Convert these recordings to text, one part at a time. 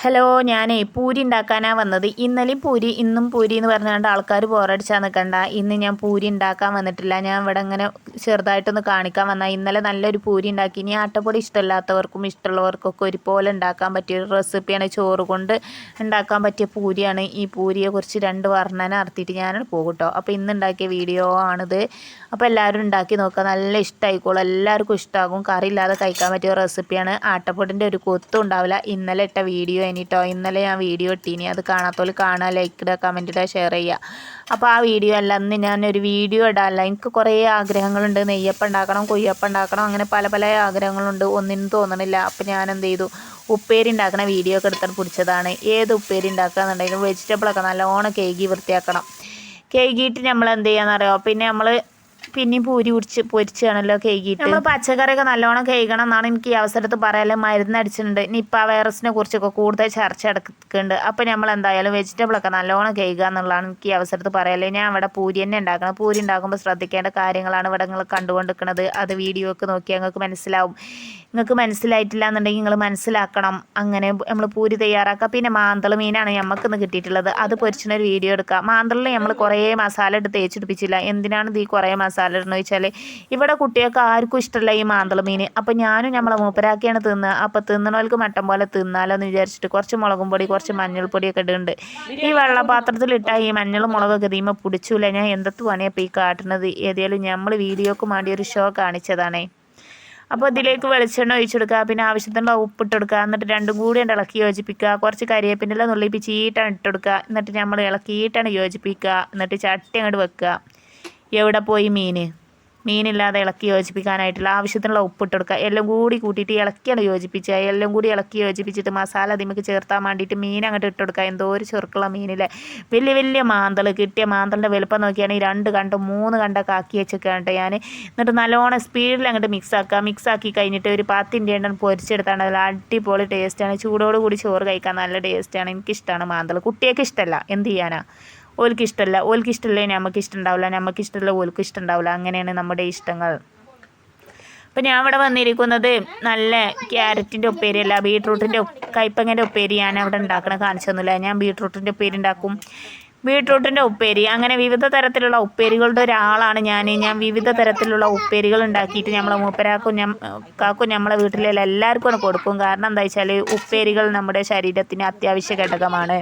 Hello ഞാനേ പൂരി ഉണ്ടാക്കാനാണ് വന്നത്. ഇന്നലെയും പൂരി ഇന്നും പൂരി എന്ന് പറഞ്ഞുകൊണ്ട് ആൾക്കാർ ബോറടിച്ചാൽ നിൽക്കണ്ട ഇന്ന് ഞാൻ പൂരി ഉണ്ടാക്കാൻ വന്നിട്ടില്ല. ഞാൻ ഇവിടെ ഇങ്ങനെ ചെറുതായിട്ടൊന്ന് കാണിക്കാൻ വന്നാൽ ഇന്നലെ നല്ലൊരു പൂരി ഉണ്ടാക്കി. ഇനി ആട്ടപ്പൊടി ഇഷ്ടമില്ലാത്തവർക്കും ഇഷ്ടമുള്ളവർക്കൊക്കെ ഒരുപോലെ ഉണ്ടാക്കാൻ പറ്റിയ ഒരു റെസിപ്പിയാണ് ചോറ് കൊണ്ട് ഉണ്ടാക്കാൻ പറ്റിയ പൂരിയാണ്. ഈ പൂരിയെക്കുറിച്ച് രണ്ട് വർണന നടത്തിയിട്ട് ഞാൻ പോകും കേട്ടോ അപ്പോൾ ഇന്ന് ഉണ്ടാക്കിയ വീഡിയോ ആണിത്. അപ്പോൾ എല്ലാവരും ഉണ്ടാക്കി നോക്കുക നല്ല ഇഷ്ടമായിക്കോളും എല്ലാവർക്കും ഇഷ്ടമാകും കറി ഇല്ലാതെ കഴിക്കാൻ പറ്റിയ റെസിപ്പിയാണ്. ആട്ടപ്പൊടിന്റെ ഒരു കൊത്തും ഉണ്ടാവില്ല. ഇന്നലെ ഇട്ട വീഡിയോ ഇനിട്ടോ ഇന്നലെ ഞാൻ വീഡിയോ ഇട്ടീനി. അത് കാണാത്തോൽ കാണുക ലൈക്ക് ഇടുക കമന്റ് ഇടുക ഷെയർ ചെയ്യുക അപ്പോൾ ആ വീഡിയോ അല്ല അന്ന് ഞാനൊരു വീഡിയോ ഇടാനല്ല എനിക്ക് കുറേ ആഗ്രഹങ്ങളുണ്ട്. നെയ്യപ്പം ഉണ്ടാക്കണം കൊയ്യപ്പം ഉണ്ടാക്കണം അങ്ങനെ പല പല ആഗ്രഹങ്ങളുണ്ട്. ഒന്നിനും തോന്നണില്ല. അപ്പോൾ ഞാൻ എന്ത് ചെയ്തു? ഉപ്പേരി ഉണ്ടാക്കുന്ന വീഡിയോ ഒക്കെ എടുത്തിട്ട് പിടിച്ചതാണ്. ഏത് ഉപ്പേരി ഉണ്ടാക്കുക എന്നുണ്ടെങ്കിലും വെജിറ്റബിളൊക്കെ നല്ലോണം കേകി വൃത്തിയാക്കണം. കേകിയിട്ട് നമ്മൾ എന്ത് ചെയ്യാന്നറിയോ? പിന്നെ നമ്മൾ പിന്നെയും പൂരി പൊരിച്ച് പൊരിച്ചാണല്ലോ കേകിയിട്ട്. നമ്മൾ പച്ചക്കറിയൊക്കെ നല്ലോണം കഴുകണം എന്നാണ് എനിക്ക് ഈ അവസരത്ത് പറയാൻ മരുന്ന് അടിച്ചിട്ടുണ്ട്. നിപ്പ വൈറസിനെ കുറിച്ചൊക്കെ കൂടുതൽ ചർച്ച എടുക്കുന്നുണ്ട് അപ്പോൾ നമ്മൾ എന്തായാലും വെജിറ്റബിളൊക്കെ നല്ലോണം കഴുകുക എന്നുള്ളതാണ് എനിക്ക് ഈ അവസരത്ത് പറയാല്ലേ ഞാൻ അവിടെ പൂരി തന്നെ ഉണ്ടാക്കണം. പൂരി ഉണ്ടാക്കുമ്പോൾ ശ്രദ്ധിക്കേണ്ട കാര്യങ്ങളാണ് ഇവിടെ നിങ്ങൾ കണ്ടുകൊണ്ടിരിക്കുന്നത്. അത് വീഡിയോ ഒക്കെ നോക്കിയാൽ നിങ്ങൾക്ക് മനസ്സിലാവും. നിങ്ങൾക്ക് മനസ്സിലായിട്ടില്ല എന്നുണ്ടെങ്കിൽ നിങ്ങൾ മനസ്സിലാക്കണം. അങ്ങനെ നമ്മൾ പൂരി തയ്യാറാക്കുക. പിന്നെ മാന്തൾ മീനാണ് നമുക്കിന്ന് കിട്ടിയിട്ടുള്ളത്. അത് പൊരിച്ചിട്ടൊരു വീഡിയോ എടുക്കുക മാന്തളിൽ നമ്മൾ കുറേ മസാല എടുത്ത് തേച്ചിടിപ്പിച്ചില്ല എന്തിനാണ് ഈ കുറേ മസാല ഇടുന്നത് വെച്ചാൽ ഇവിടെ കുട്ടികൾക്ക് ആർക്കും ഇഷ്ടമല്ല ഈ മാന്തള മീൻ. അപ്പോൾ ഞാനും നമ്മളെ മൂപ്പരാക്കിയാണ് തിന്നുക അപ്പോൾ തിന്നണവർക്ക് മട്ടൻ പോലെ തിന്നാലോ എന്ന് വിചാരിച്ചിട്ട് കുറച്ച് മുളകും പൊടി കുറച്ച് മഞ്ഞൾപ്പൊടിയൊക്കെ ഇടുന്നുണ്ട്. ഈ വെള്ളപാത്രത്തിലിട്ടാൽ ഈ മഞ്ഞളും മുളകൊക്കെ തീമ പിടിച്ചില്ല ഞാൻ എന്തൊക്കെ വേണേ ഇപ്പോൾ ഈ കാട്ടുന്നത് ഏതായാലും നമ്മൾ വീഡിയോക്ക് വേണ്ടി ഒരു ഷോ കാണിച്ചതാണേ. അപ്പോൾ ഇതിലേക്ക് വെളിച്ചെണ്ണ ഒഴിച്ചെടുക്കുക പിന്നെ ആവശ്യത്തിനുള്ള ഉപ്പിട്ടെടുക്കുക എന്നിട്ട് രണ്ടും കൂടി ഉണ്ട് ഇളക്കി യോജിപ്പിക്കുക കുറച്ച് കരിയേപ്പിന്റെ നുള്ളിപ്പിച്ച് ഈട്ടാണ് ഇട്ട് ഇട്ടെടുക്കുക എന്നിട്ട് നമ്മൾ ഇളക്കിയിട്ടാണ് യോജിപ്പിക്കുക എന്നിട്ട് ചട്ടി അങ്ങോട്ട് വെക്കുക എവിടെ പോയി മീൻ? മീനില്ലാതെ ഇളക്കി യോജിപ്പിക്കാനായിട്ടുള്ള ആവശ്യത്തിനുള്ള ഉപ്പിട്ട് കൊടുക്കുക എല്ലാം കൂടി കൂട്ടിയിട്ട് ഇളക്കിയാണ് യോജിപ്പിക്കുക എല്ലാം കൂടി ഇളക്കി യോജിപ്പിച്ചിട്ട് മസാല അതിമക്ക് ചേർത്താൻ വേണ്ടിയിട്ട് മീൻ അങ്ങോട്ട് ഇട്ട് കൊടുക്കുക എന്തോ ഒരു ചെറുക്കുള്ള മീനിലെ വലിയ വലിയ മാന്തൾ കിട്ടിയ മാന്തളിന്റെ വലുപ്പം നോക്കിയാണെങ്കിൽ രണ്ട് കണ്ട് മൂന്ന് കണ്ടൊക്കെ ആക്കി വെച്ചൊക്കെയാണ് ഞാൻ എന്നിട്ട് നല്ലോണം സ്പീഡിൽ അങ്ങോട്ട് മിക്സ് ആക്കുക. മിക്സ് ആക്കി കഴിഞ്ഞിട്ട് ഒരു പത്തിന്റെ എണ്ണം പൊരിച്ചെടുത്താണ് അതിൽ അടിപൊളി ടേസ്റ്റാണ് ചൂടോട് കൂടി ചോറ് കഴിക്കാൻ നല്ല ടേസ്റ്റാണ് എനിക്കിഷ്ടമാണ് മാന്തൾ കുട്ടിയൊക്കെ ഇഷ്ടമല്ല എന്ത് ചെയ്യാനാ? ഓൽക്ക് ഇഷ്ടമല്ല ഓൽക്ക് ഇഷ്ടമല്ലേ നമുക്ക് ഇഷ്ടമുണ്ടാവില്ല നമുക്ക് ഇഷ്ടമല്ല ഓൽക്ക് ഇഷ്ടമുണ്ടാവില്ല അങ്ങനെയാണ് നമ്മുടെ ഇഷ്ടങ്ങൾ. അപ്പം ഞാൻ ഇവിടെ വന്നിരിക്കുന്നത് നല്ല ക്യാരറ്റിന്റെ ഉപ്പേരിയല്ല. ബീട്രൂട്ടിന്റെ കൈപ്പങ്ങന്റെ ഉപ്പേരി ഞാൻ അവിടെ ഉണ്ടാക്കണ കാണിച്ചൊന്നുമില്ല. ഞാൻ ബീട്രൂട്ടിന്റെ ഉപ്പേരി ഉണ്ടാക്കും. ബീട്രൂട്ടിന്റെ ഉപ്പേരി അങ്ങനെ വിവിധ തരത്തിലുള്ള ഉപ്പേരികളുടെ ഒരാളാണ് ഞാൻ ഞാൻ വിവിധ തരത്തിലുള്ള ഉപ്പേരികൾ ഉണ്ടാക്കിയിട്ട് നമ്മളെ മൂപ്പരാക്കും ഞാൻ കാക്കും നമ്മളെ വീട്ടിലെല്ലാം എല്ലാവർക്കും കൊടുക്കും. കാരണം എന്താ വെച്ചാൽ ഉപ്പേരികൾ നമ്മുടെ ശരീരത്തിന് അത്യാവശ്യ ഘടകമാണ്.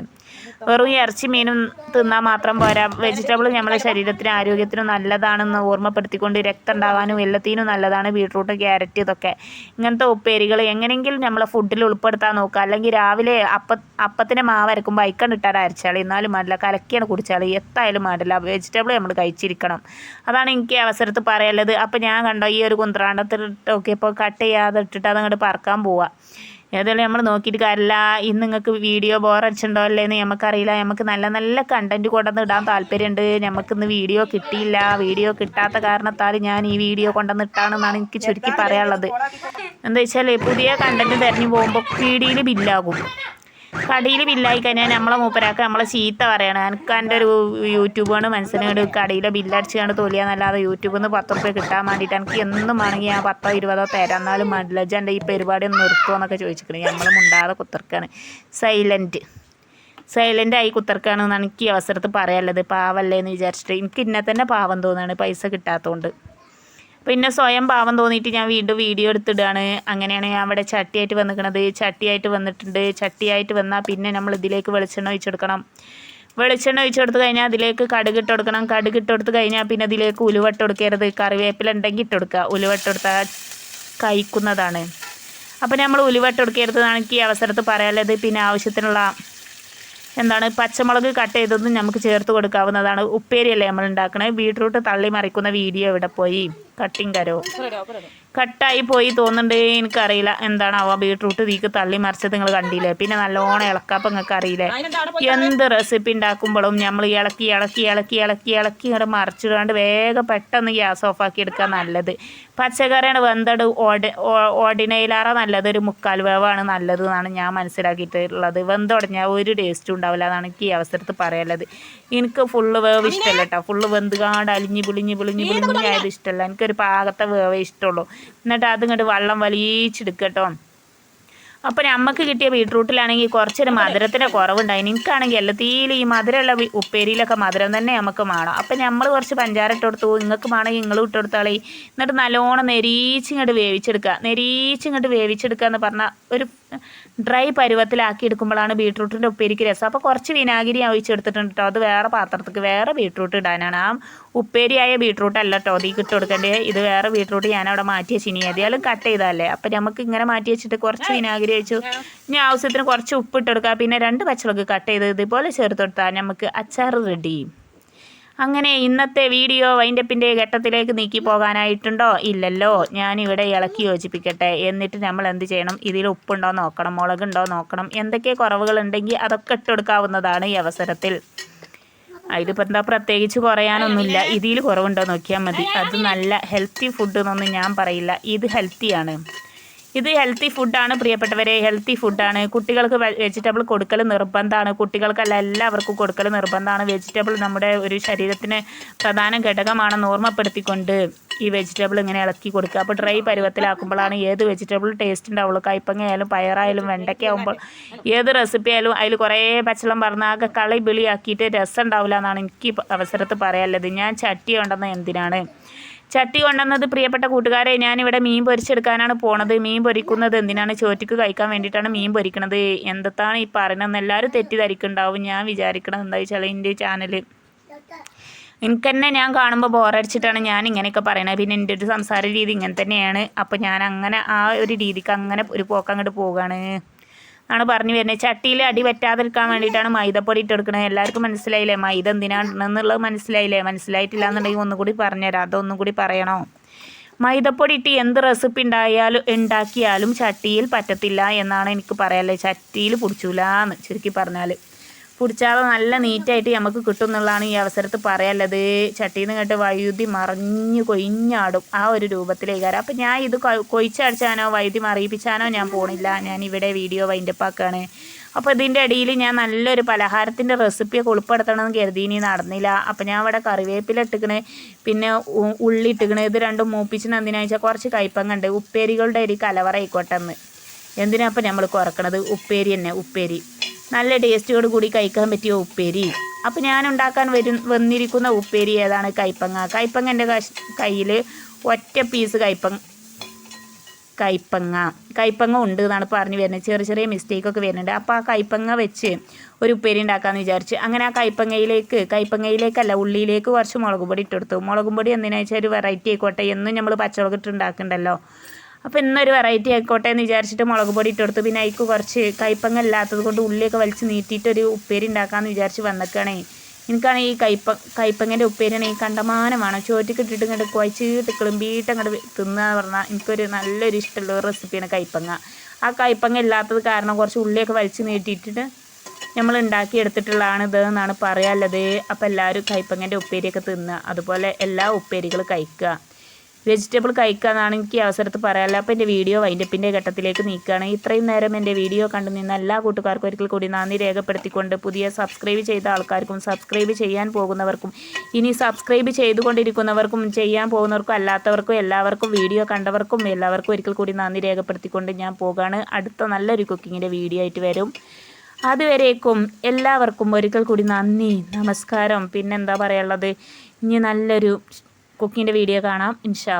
വെറും ഇറച്ചി മീനും തിന്നാൽ മാത്രം പോരാ. വെജിറ്റബിൾ നമ്മുടെ ശരീരത്തിന് ആരോഗ്യത്തിനും നല്ലതാണെന്ന് ഓർമ്മപ്പെടുത്തിക്കൊണ്ട് രക്തം ഉണ്ടാകാനും എല്ലാത്തിനും നല്ലതാണ് ബീട്രൂട്ട് ക്യാരറ്റ് ഇതൊക്കെ. ഇങ്ങനത്തെ ഉപ്പേരികൾ എങ്ങനെയെങ്കിലും നമ്മളെ ഫുഡിൽ ഉൾപ്പെടുത്താൻ നോക്കുക. അല്ലെങ്കിൽ രാവിലെ അപ്പ അപ്പത്തിന് മാവ് അരക്കുമ്പോൾ അയക്കണ്ട് ഇട്ടാൽ അരച്ചാളി എന്നാലും മാടില്ല കലക്കിയാണ് കുടിച്ചാളി എത്തായാലും മാടില്ല വെജിറ്റബിൾ നമ്മൾ കഴിച്ചിരിക്കണം. അതാണ് എനിക്ക് അവസരത്ത് പറയാനുള്ളത്. അപ്പോൾ ഞാൻ കണ്ടോ ഈ ഒരു കുന്ത്രാണ്ടത്തിൽ നോക്കിയപ്പോൾ കട്ട് ചെയ്യാതെ ഇട്ടിട്ട് അതങ്ങോട്ട് പറക്കാൻ പോവുക ഏതായാലും നമ്മൾ നോക്കിയിട്ട് കാര്യമില്ല. ഇന്ന് നിങ്ങൾക്ക് വീഡിയോ ബോറടിച്ചിട്ടുണ്ടോ അല്ലേന്ന് നമുക്കറിയില്ല. നമുക്ക് നല്ല നല്ല കണ്ടന്റ് കൊണ്ടുവന്ന് ഇടാൻ താല്പര്യമുണ്ട്. നമുക്കിന്ന് വീഡിയോ കിട്ടിയില്ല. വീഡിയോ കിട്ടാത്ത കാരണത്താൽ ഞാൻ ഈ വീഡിയോ കൊണ്ടുവന്ന് ഇട്ടാണെന്നാണ് എനിക്ക് ചുരുക്കി പറയാനുള്ളത്. എന്താ വെച്ചാൽ പുതിയ കണ്ടന്റ് തിരഞ്ഞു പോകുമ്പോൾ പീടിയിൽ ബില്ലാകും കടയിൽ ബില്ലായി കഴിഞ്ഞാൽ നമ്മളെ മൂപ്പരാക്ക് നമ്മളെ ചീത്ത പറയണം. എനിക്ക് എന്റെ ഒരു യൂട്യൂബാണ് മനസ്സിനോട് കടയിലെ ബില്ലടിച്ച് കണ്ട് തൊലിയാന്നല്ലാതെ യൂട്യൂബിൽ നിന്ന് പത്ത് റുപ്യ കിട്ടാൻ വേണ്ടിയിട്ട് എനിക്ക് എന്നും വേണമെങ്കിൽ ഞാൻ പത്തോ ഇരുപതോ തരാം. എന്നാലും വേണ്ടില്ല എന്റെ ഈ പരിപാടി ഒന്ന് നിർത്തുമോ എന്നൊക്കെ ചോദിച്ചിട്ടുണ്ട് നമ്മൾ മുണ്ടാതെ കുത്തിർക്കാണ്. സൈലന്റ് സൈലന്റ് ആയി കുത്തിർക്കാണെന്നാണ് എനിക്ക് ഈ അവസരത്ത് പറയാനുള്ളത്. പാവല്ലേ എന്ന് വിചാരിച്ചിട്ട്. എനിക്ക് ഇന്നെ തന്നെ പാവം തോന്നുകയാണ് പൈസ കിട്ടാത്തതുകൊണ്ട് പിന്നെ സ്വയം പാവം തോന്നിയിട്ട് ഞാൻ വീണ്ടും വീഡിയോ എടുത്തിടുകയാണ് അങ്ങനെയാണ് ഞാൻ അവിടെ ചട്ടിയായിട്ട് വന്നിരിക്കണത് ചട്ടിയായിട്ട് വന്നിട്ടുണ്ട്. ചട്ടിയായിട്ട് വന്നാൽ പിന്നെ നമ്മൾ ഇതിലേക്ക് വെളിച്ചെണ്ണ ഒഴിച്ചെടുക്കണം വെളിച്ചെണ്ണ ഒഴിച്ചെടുത്ത് കഴിഞ്ഞാൽ അതിലേക്ക് കടുക് ഇട്ട് കൊടുക്കണം. കടുക് ഇട്ട് കൊടുത്ത് കഴിഞ്ഞാൽ പിന്നെ അതിലേക്ക് ഉലുവട്ട് കൊടുക്കരുത്. കറിവേപ്പില ഉണ്ടെങ്കിൽ ഇട്ട് കൊടുക്കുക. ഉലുവട്ട് കൊടുത്താൽ കഴിക്കുന്നതാണ്. അപ്പോൾ നമ്മൾ ഉലുവട്ട് കൊടുക്കരുതെന്നാണ് ഈ അവസരത്ത് പറയാനുള്ളത്. പിന്നെ ആവശ്യത്തിനുള്ള എന്താണ് പച്ചമുളക് കട്ട് ചെയ്തതും നമുക്ക് ചേർത്ത് കൊടുക്കാവുന്നതാണ്. ഉപ്പേരിയല്ലേ നമ്മൾ ഉണ്ടാക്കണേ. ബീട്രൂട്ട് തള്ളി മറിക്കുന്ന വീഡിയോ ഇവിടെ പോയി? കട്ടിങ് കരോ. കട്ടായി പോയി തോന്നുന്നുണ്ട് എനിക്കറിയില്ല. ആ ബീട്രൂട്ട് തീക്ക് തള്ളി മറിച്ചത് നിങ്ങൾ കണ്ടില്ലേ? പിന്നെ നല്ലോണം ഇളക്കാപ്പം നിങ്ങൾക്ക് അറിയില്ലേ എന്ത് റെസിപ്പി ഉണ്ടാക്കുമ്പോഴും നമ്മൾ ഇളക്കി ഇളക്കി ഇളക്കി ഇളക്കി ഇളക്കി ഇങ്ങോട്ട് മറിച്ചിടാണ്ട് വേഗം പെട്ടെന്ന് ഗ്യാസ് ഓഫാക്കി എടുക്കാൻ നല്ലത്. പച്ചക്കറിയാണ് വെന്തട് ഓടി ഓടിനയിലാറ നല്ലത്. ഒരു മുക്കാൽ വേവാണ് നല്ലത് എന്നാണ് ഞാൻ മനസ്സിലാക്കിയിട്ടുള്ളത്. വെന്തുടഞ്ഞാൽ ഒരു ടേസ്റ്റും ഉണ്ടാവില്ല എന്നാണ് എനിക്ക് ഈ അവസരത്ത് പറയാനുള്ളത്. എനിക്ക് ഫുള്ള് വേവ് ഇഷ്ടമല്ല കേട്ടോ ഫുള്ള് വെന്തുകാണ്ട് അലിഞ്ഞ് പുളിഞ്ഞ് പുളിഞ്ഞ് പുളിഞ്ഞ് ആയത് ഇഷ്ടമല്ല. എനിക്കൊരു പാകത്തെ വേവേ ഇഷ്ടമുള്ളൂ. എന്നിട്ട് അതിങ്ങോട്ട് വെള്ളം വലിയിച്ചെടുക്കട്ടോ. കേട്ടോ അപ്പോൾ നമുക്ക് കിട്ടിയ ബീട്രൂട്ടിലാണെങ്കിൽ കുറച്ചൊരു മധുരത്തിന്റെ കുറവുണ്ടായിന്. എനിക്കാണെങ്കിൽ എല്ലാത്തിലും ഈ മധുരമുള്ള ഉപ്പേരിയിലൊക്കെ മധുരം തന്നെ നമുക്ക് വേണം അപ്പോൾ നമ്മൾ കുറച്ച് പഞ്ചാര ഇട്ട് കൊടുത്തു. നിങ്ങൾക്ക് വേണമെങ്കിൽ നിങ്ങളും ഇട്ട് കൊടുത്താളി. എന്നിട്ട് നല്ലോണം നെരീച്ചിങ്ങോട്ട് വേവിച്ചെടുക്കുക. നെരീച്ചിങ്ങോട്ട് വേവിച്ചെടുക്കുക എന്ന് പറഞ്ഞാൽ ഒരു ഡ്രൈ പരുവത്തിലാക്കി എടുക്കുമ്പോഴാണ് ബീട്രൂട്ടിന്റെ ഉപ്പേരിക്ക് രസം. അപ്പോൾ കുറച്ച് വിനാഗിരി ഒഴിച്ചെടുത്തിട്ടുണ്ട് കേട്ടോ അത് വേറെ പാത്രത്തേക്ക് വേറെ ബീട്രൂട്ട് ഇടാനാണ്. ആ ഉപ്പേരിയായ ബീട്രൂട്ട് അല്ല കേട്ടോ അതിൽ ഇട്ട് കൊടുക്കേണ്ടത് ഇത് വേറെ ബീട്രൂട്ട് ഞാനവിടെ മാറ്റി വെച്ചിനി. ഏതായാലും കട്ട് ചെയ്താലേ അപ്പം നമുക്ക് ഇങ്ങനെ മാറ്റി വെച്ചിട്ട് കുറച്ച് വിനാഗിരി ഒഴിച്ചു. ഇനി ആവശ്യത്തിന് കുറച്ച് ഉപ്പ് കൊടുക്കുക പിന്നെ രണ്ട് പച്ചമുളക് കട്ട് ചെയ്ത് ഇതുപോലെ ചേർത്ത് കൊടുത്താൽ നമുക്ക് അച്ചാർ റെഡി അങ്ങനെ ഇന്നത്തെ വീഡിയോ വൈൻഡപ്പിന്റെ ഘട്ടത്തിലേക്ക് നീക്കി പോകാനായിട്ടുണ്ടോ? ഇല്ലല്ലോ. ഞാനിവിടെ ഇളക്കി യോജിപ്പിക്കട്ടെ. എന്നിട്ട് നമ്മൾ എന്ത് ചെയ്യണം? ഇതിൽ ഉപ്പുണ്ടോ നോക്കണം? മുളകുണ്ടോ നോക്കണം? എന്തൊക്കെ കുറവുകളുണ്ടെങ്കിൽ അതൊക്കെ ഇട്ടെടുക്കാവുന്നതാണ് ഈ അവസരത്തിൽ. അതിലിപ്പോൾ എന്താ പ്രത്യേകിച്ച് കുറയാനൊന്നുമില്ല ഇതിൽ കുറവുണ്ടോ നോക്കിയാൽ മതി. അത് നല്ല ഹെൽത്തി ഫുഡ് എന്നൊന്നും ഞാൻ പറയില്ല. ഇത് ഹെൽത്തിയാണ് ഇത് ഹെൽത്തി ഫുഡാണ് പ്രിയപ്പെട്ടവരെ. ഹെൽത്തി ഫുഡാണ് കുട്ടികൾക്ക് വെജിറ്റബിൾ കൊടുക്കൽ നിർബന്ധമാണ് കുട്ടികൾക്കല്ല എല്ലാവർക്കും കൊടുക്കൽ നിർബന്ധമാണ് വെജിറ്റബിൾ നമ്മുടെ ഒരു ശരീരത്തിന് പ്രധാന ഘടകമാണെന്ന് ഓർമ്മപ്പെടുത്തിക്കൊണ്ട് ഈ വെജിറ്റബിൾ ഇങ്ങനെ ഇളക്കി കൊടുക്കുക. അപ്പോൾ ഡ്രൈ പരുവത്തിലാക്കുമ്പോഴാണ് ഏത് വെജിറ്റബിൾ ടേസ്റ്റ് ഉണ്ടാവുള്ളൂ കൈപ്പങ്ങയായാലും പയറായാലും വെണ്ടയ്ക്ക ആകുമ്പോൾ ഏത് റെസിപ്പി ആയാലും അതിൽ കുറേ പച്ചളം പറഞ്ഞാൽ ആകെ കളി ബിളിയാക്കിയിട്ട് രസം ഉണ്ടാവില്ല എന്നാണ് എനിക്ക് അവസരത്ത് പറയാനുള്ളത്. ഞാൻ ചട്ടി ഉണ്ടെന്ന് എന്തിനാണ്? ചട്ടി കൊണ്ടുവന്നത് പ്രിയപ്പെട്ട കൂട്ടുകാരെ ഞാനിവിടെ മീൻ പൊരിച്ചെടുക്കാനാണ് പോണത്. മീൻ പൊരിക്കുന്നത് എന്തിനാണ്? ചോറ്റക്ക് കഴിക്കാൻ വേണ്ടിയിട്ടാണ് മീൻ പൊരിക്കണത്. എന്താണ് ഈ പറയണതെന്ന് എല്ലാവരും തെറ്റിദ്ധരിക്കുന്നുണ്ടാവും. ഞാൻ വിചാരിക്കണത് എന്താ വെച്ചാൽ എന്റെ ചാനൽ എനിക്ക് തന്നെ ഞാൻ കാണുമ്പോൾ ബോറടിച്ചിട്ടാണ് ഞാൻ ഇങ്ങനെയൊക്കെ പറയണത്. പിന്നെ എന്റെ ഒരു സംസാര രീതി ഇങ്ങനെ തന്നെയാണ്. അപ്പോൾ ഞാൻ അങ്ങനെ ആ ഒരു രീതിക്ക് അങ്ങനെ ഒരു പോക്ക് അങ്ങോട്ട് പോവുകയാണ് ആണ് പറഞ്ഞു വരുന്നത്. ചട്ടിയിൽ അടി പറ്റാതിരിക്കാൻ വേണ്ടിയിട്ടാണ് മൈദപ്പൊടി ഇട്ട് കൊടുക്കുന്നത് എല്ലാവർക്കും മനസ്സിലായില്ലേ? മൈദ എന്തിനാണെന്നുള്ളത് മനസ്സിലായില്ലേ? മനസ്സിലായിട്ടില്ല എന്നുണ്ടെങ്കിൽ ഒന്നുകൂടി പറഞ്ഞുതരാം. അതൊന്നും കൂടി പറയണോ? മൈദപ്പൊടി ഇട്ട് എന്ത് റെസിപ്പി ഉണ്ടായാലും ഉണ്ടാക്കിയാലും ചട്ടിയിൽ പറ്റത്തില്ല എന്നാണ് എനിക്ക് പറയാനുള്ളത്. ചട്ടിയിൽ പിടിച്ചൂല എന്ന് ചുരുക്കി പറഞ്ഞാൽ പിടിച്ചാതെ നല്ല നീറ്റായിട്ട് നമുക്ക് കിട്ടും എന്നുള്ളതാണ് ഈ അവസരത്ത് പറയാനുള്ളത്. ചട്ടിയിൽ നിന്ന് കേട്ട് വൈദ്യുതി മറിഞ്ഞ് കൊയിഞ്ഞാടും ആ ഒരു രൂപത്തിലേക്കാരം അപ്പം ഞാൻ ഇത് കൊയിച്ചടിച്ചാനോ വൈദ്യുതി മറിയിപ്പിച്ചാനോ ഞാൻ പോണില്ല. ഞാൻ ഇവിടെ വീഡിയോ വൈൻഡപ്പാക്കാണ് അപ്പോൾ ഇതിന്റെ ഇടയിൽ ഞാൻ നല്ലൊരു പലഹാരത്തിന്റെ റെസിപ്പിയൊക്കെ ഉൾപ്പെടുത്തണമെന്ന് കരുതി ഇനി നടന്നില്ല. അപ്പോൾ ഞാൻ ഇവിടെ കറിവേപ്പില ഇട്ടിക്കണേ പിന്നെ ഉള്ളി ഇട്ടിക്കണേ. ഇത് രണ്ടും മൂപ്പിച്ചിന് എന്തിനാ വെച്ചാൽ കുറച്ച് കയ്പങ്ങുണ്ട് ഉപ്പേരികളുടെ ഒരു കലവറ ആയിക്കോട്ടെ എന്ന് എന്തിനാ അപ്പം നമ്മൾ കുറക്കണത്? ഉപ്പേരി തന്നെ ഉപ്പേരി. നല്ല ടേസ്റ്റോട് കൂടി കഴിക്കാൻ പറ്റിയ ഉപ്പേരി. അപ്പം ഞാൻ ഉണ്ടാക്കാൻ വരും വന്നിരിക്കുന്ന ഉപ്പേരി ഏതാണ്? കൈപ്പങ്ങ. കൈപ്പങ്ങ എന്റെ കയ്യിൽ ഒറ്റ പീസ് കൈപ്പങ്ങ കൈപ്പങ്ങ. കയ്പങ്ങ ഉണ്ട് എന്നാണ് പറഞ്ഞു വരുന്നത്. ചെറിയ ചെറിയ മിസ്റ്റേക്കൊക്കെ വരുന്നുണ്ട്. അപ്പോൾ ആ കൈപ്പങ്ങ വെച്ച് ഒരു ഉപ്പേരി ഉണ്ടാക്കാമെന്ന് വിചാരിച്ച് അങ്ങനെ ആ കൈപ്പങ്ങയിലേക്ക് കയ്പങ്ങയിലേക്കല്ല ഉള്ളിയിലേക്ക് കുറച്ച് മുളക് പൊടി ഇട്ടെടുത്തു മുളകും പൊടി എന്തിനാ വെച്ചാൽ ഒരു വെറൈറ്റി ആയിക്കോട്ടെ. എന്നും നമ്മൾ പച്ചമുളക് ഇട്ട് ഉണ്ടാക്കണ്ടല്ലോ. അപ്പോൾ ഇന്നൊരു വെറൈറ്റി ആയിക്കോട്ടെ എന്ന് വിചാരിച്ചിട്ട് മുളക് പൊടി ഇട്ടെടുത്ത് പിന്നെ അതിക്ക് കുറച്ച് കയ്പങ്ങ ഇല്ലാത്തത് കൊണ്ട് ഉള്ളിയൊക്കെ വലിച്ച് നീട്ടിയിട്ട് ഒരു ഉപ്പേരി ഉണ്ടാക്കാമെന്ന് വിചാരിച്ച് വന്നേക്കണേ. എനിക്കാണ് ഈ കയ്പ കയ്പങ്ങന്റെ ഉപ്പേരിയാണ് ഈ കണ്ടമാനമാണ് ചോറ്റക്ക് ഇട്ടിട്ട് ഇങ്ങോട്ട് കുഴച്ചിട്ട് കിളുമ്പിയിട്ട് അങ്ങോട്ട് തിന്നുക പറഞ്ഞാൽ എനിക്കൊരു നല്ലൊരു ഇഷ്ടമുള്ള റെസിപ്പിയാണ് കയ്പങ്ങ ആ കയ്പങ്ങ ഇല്ലാത്തത് കാരണം കുറച്ച് ഉള്ളിയൊക്കെ വലിച്ച് നീട്ടിയിട്ടിട്ട് നമ്മൾ ഉണ്ടാക്കി എടുത്തിട്ടുള്ളതാണ് ഇത് എന്നാണ് പറയാനുള്ളത്. അപ്പോൾ എല്ലാവരും കയ്പങ്ങന്റെ ഉപ്പേരിയൊക്കെ തിന്നുക അതുപോലെ എല്ലാ ഉപ്പേരികളും കഴിക്കുക. വെജിറ്റബിൾ കഴിക്കാമെന്നാണ് എനിക്ക് അവസരത്ത് പറയാനുള്ളത്. അപ്പോൾ എന്റെ വീഡിയോ വൈൻഡപ്പിന്റെ ഘട്ടത്തിലേക്ക് നീക്കുകയാണ്. ഇത്രയും നേരം എന്റെ വീഡിയോ കണ്ടു നിന്ന എല്ലാ കൂട്ടുകാർക്കും ഒരിക്കൽ കൂടി നന്ദി രേഖപ്പെടുത്തിക്കൊണ്ട് പുതിയ സബ്സ്ക്രൈബ് ചെയ്ത ആൾക്കാർക്കും സബ്സ്ക്രൈബ് ചെയ്യാൻ പോകുന്നവർക്കും ഇനി സബ്സ്ക്രൈബ് ചെയ്തുകൊണ്ടിരിക്കുന്നവർക്കും ചെയ്യാൻ പോകുന്നവർക്കും അല്ലാത്തവർക്കും എല്ലാവർക്കും വീഡിയോ കണ്ടവർക്കും എല്ലാവർക്കും ഒരിക്കൽ കൂടി നന്ദി രേഖപ്പെടുത്തിക്കൊണ്ട് ഞാൻ പോകുകയാണ് അടുത്ത നല്ലൊരു കുക്കിങ്ങിന്റെ വീഡിയോ ആയിട്ട് വരും. അതുവരേക്കും എല്ലാവർക്കും ഒരിക്കൽ കൂടി നന്ദി നമസ്കാരം. പിന്നെന്താ പറയാനുള്ളത്? ഇനി നല്ലൊരു കുക്കിങ്ങിന്റെ വീഡിയോ കാണാം. ഇൻഷാ